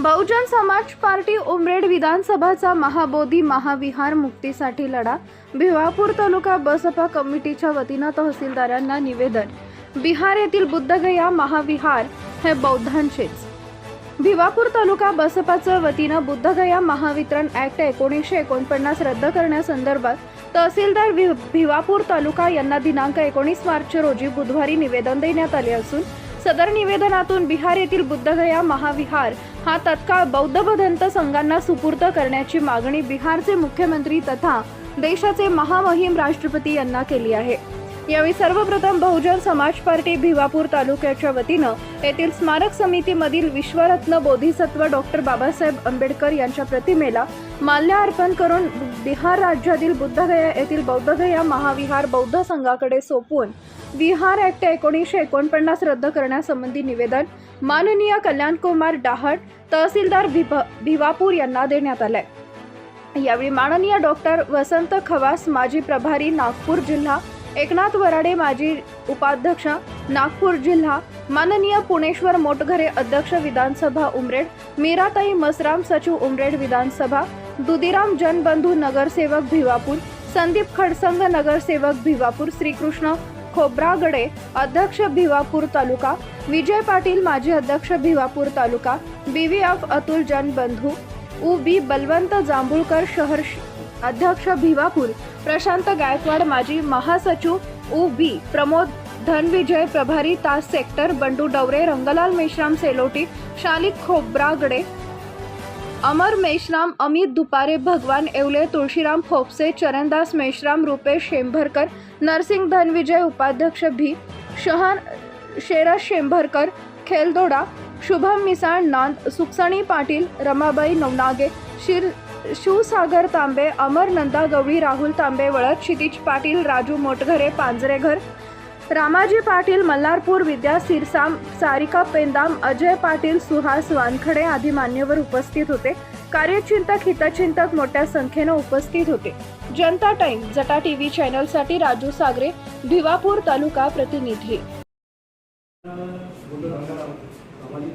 बहुजन Samaj party Umred विधानसभाचा महाबोधी महाविहार मुक्तीसाठी लढा. भिवापूर तालुका बसपा कमिटीच्या वतीनं तहसीलदारांना निवेदन. बिहार येथील बुद्धगया महाविहार हे बौद्धांचेच. भिवापूर तालुका बसपाचं वतीनं बुद्धगया महावितरण ऍक्ट एकोणीसशे एकोणपन्नास रद्द करण्यासंदर्भात तहसीलदार भि- भिवापूर तालुका यांना दिनांक एकोणीस मार्च रोजी बुधवारी निवेदन देण्यात आले असून सदर निवेदनातून बिहार येथील बुद्धगया महाविहार हा तत्काळ बौद्ध भदंत संघांना सुपूर्द करण्याची मागणी बिहारचे मुख्यमंत्री तथा देशाचे महामहिम राष्ट्रपती यांना केली आहे. यावेळी सर्वप्रथम बहुजन समाज पार्टी भिवापूर तालुक्याच्या वतीनं येथील स्मारक समितीमधील विश्वरत्न बोधिसत्व डॉक्टर बाबासाहेब आंबेडकर यांच्या प्रतिमेला माल्य अर्पण करून बिहार राज्यातील बुद्धगया येथील बौद्धगया महाविहार बौद्ध संघाकडे सोपवून विहार ऍक्ट एकोणीसशे एकोणपन्नास रद्द करण्यासंबंधी निवेदन माननीय कल्याणकुमार डाहट तहसीलदार भिप- भिवापूर यांना देण्यात आलंय. यावेळी माननीय डॉक्टर वसंत खवास माजी प्रभारी नागपूर जिल्हा एकनाथ वराडे माजी उपाध्यक्ष नागपूर जिल्हा माननीय पुणेश्वर मोटघरे अध्यक्ष विधानसभा उमरेड मीराताई मसराम सचिव उमरेड विधानसभा दुधीराम जनबंधू नगरसेवक भिवापूर संदीप खडसंग नगरसेवक भिवापूर श्रीकृष्ण खोब्रागडे अध्यक्ष भिवापूर तालुका विजय पाटील माजी अध्यक्ष भिवापूर तालुका बीव्हीएफ अतुल जनबंधू उ बी बलवंत जांभूळकर शहर श- अध्यक्ष भिवापूर प्रशांत गायकवाड माजी महासचिव उ बी प्रमोद धनविजय प्रभारी तास सेक्टर बंडू डवरे रंगलाल मेश्राम सेलोटी शालिक खोब्रागडे अमर मेश्राम अमित दुपारे भगवान येवले तुळशीराम खोपसे चरणदास मेश्राम रुपेश शेंभरकर नरसिंग धनविजय उपाध्यक्ष भी शहर शेरस शेंभरकर खेलदोडा शुभम मिसाळ नांद सुकसणी पाटील रमाबाई नवनागे शिर शिवसागर तांबे अमर नंदा गवळी राहुल तांबे वळद क्षितिज पाटील राजू मोटघरे पांजरेघर रामाजी पाटील मल्हारपूर विद्या सिरसाम सारिका पेंदाम अजय पाटील सुहास वानखडे आदी मान्यवर उपस्थित होते. कार्यचिंतक हितचिंतक मोठ्या संख्येनं उपस्थित होते. जनता टाइम जटा टीव्ही चॅनलसाठी राजू सागरे भिवापूर तालुका प्रतिनिधी. सामाजिक